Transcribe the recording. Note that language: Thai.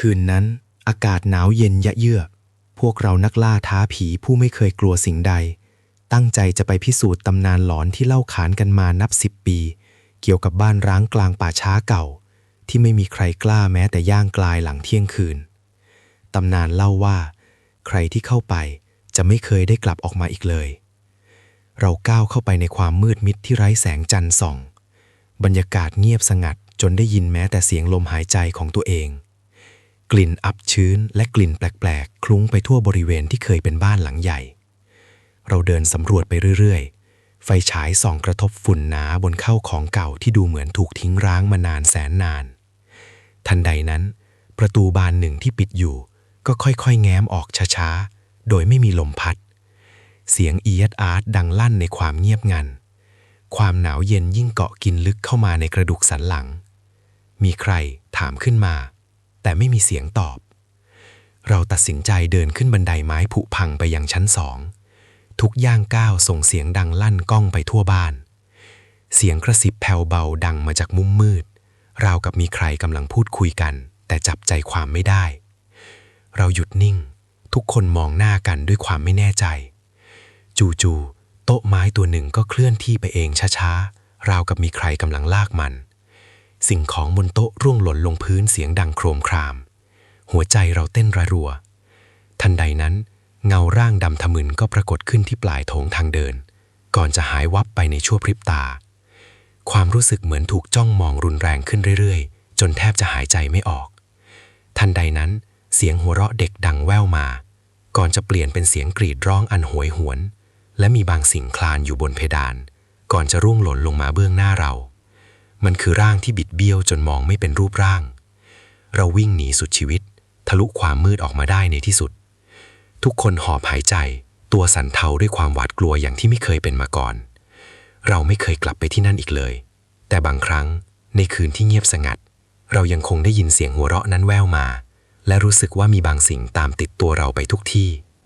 คืนนั้น อากาศหนาวเย็นยะเยือกพวกเรานักล่าท้าผีผู้ไม่เคยกลัวสิ่งใด ตั้งใจจะไปพิสูจน์ตำนานหลอนที่เล่าขานกันมานับสิบปี เกี่ยวกับบ้านร้างกลางป่าช้าเก่า ที่ไม่มีใครกล้าแม้แต่ย่างกลายหลังเที่ยงคืน ตำนานเล่าว่า ใครที่เข้าไปจะไม่เคยได้กลับออกมาอีกเลย เราก้าวเข้าไปในความมืดมิดที่ไร้แสงจันทร์ส่อง บรรยากาศเงียบสงัดจนได้ยินแม้แต่เสียงลมหายใจของตัวเอง กลิ่นอับชื้นและกลิ่นแปลกๆ คลุ้งไปทั่วบริเวณที่เคยเป็นบ้านหลังใหญ่ เราเดินสำรวจไปเรื่อยๆ ไฟฉายส่องกระทบฝุ่นหนาบนเข้าของเก่าที่ดูเหมือนถูกทิ้งร้างมานานแสนนาน ทันใดนั้น ประตูบานหนึ่งที่ปิดอยู่ ก็ค่อยๆ แง้มออกช้าๆ โดยไม่มีลมพัด เสียงเอียดอาร์ตดังลั่นในความเงียบงัน ความหนาวเย็นยิ่งเกาะกินลึกเข้ามาในกระดูกสันหลัง มีใครถามขึ้นมา แต่ไม่มีเสียงตอบ เราตัดสินใจเดินขึ้นบันไดไม้ผุพังไปยังชั้นสอง ทุกย่างก้าวส่งเสียงดังลั่นก้องไปทั่วบ้าน เสียงกระซิบแผ่วเบาดังมาจากมุมมืด ราวกับมีใครกำลังพูดคุยกัน แต่จับใจความไม่ได้ เราหยุดนิ่ง ทุกคนมองหน้ากันด้วยความไม่แน่ใจ จู่ๆโต๊ะไม้ตัวหนึ่งก็เคลื่อนที่ไปเองช้าๆ ราวกับมีใครกำลังลากมัน สิ่งของบนโต๊ะร่วงหล่นลงพื้นเสียงดังโครมคราม หัวใจเราเต้นระรัว ทันใดนั้น เงาร่างดำทะมึนก็ปรากฏขึ้นที่ปลายโถงทางเดิน ก่อนจะหายวับไปในชั่วพริบตา ความรู้สึกเหมือนถูกจ้องมองรุนแรงขึ้นเรื่อยๆ จนแทบจะหายใจไม่ออก ทันใดนั้นเสียงหัวเราะเด็กดังแว่วมา ก่อนจะเปลี่ยนเป็นเสียงกรีดร้องอันโหยหวน และมีบางสิ่งคลานอยู่บนเพดาน ก่อนจะร่วงหล่นลงมาเบื้องหน้าเรา มันคือร่างที่บิดเบี้ยวจนมองไม่เป็นรูปร่าง เราวิ่งหนีสุดชีวิต ทะลุความมืดออกมาได้ในที่สุด ทุกคนหอบหายใจ ตัวสั่นเทาด้วยความหวาดกลัวอย่างที่ไม่เคยเป็นมาก่อน เราไม่เคยกลับไปที่นั่นอีกเลย แต่บางครั้งในคืนที่เงียบสงัด เรายังคงได้ยินเสียงหัวเราะนั้นแว่วมา และรู้สึกว่ามีบางสิ่งตามติดตัวเราไปทุกที่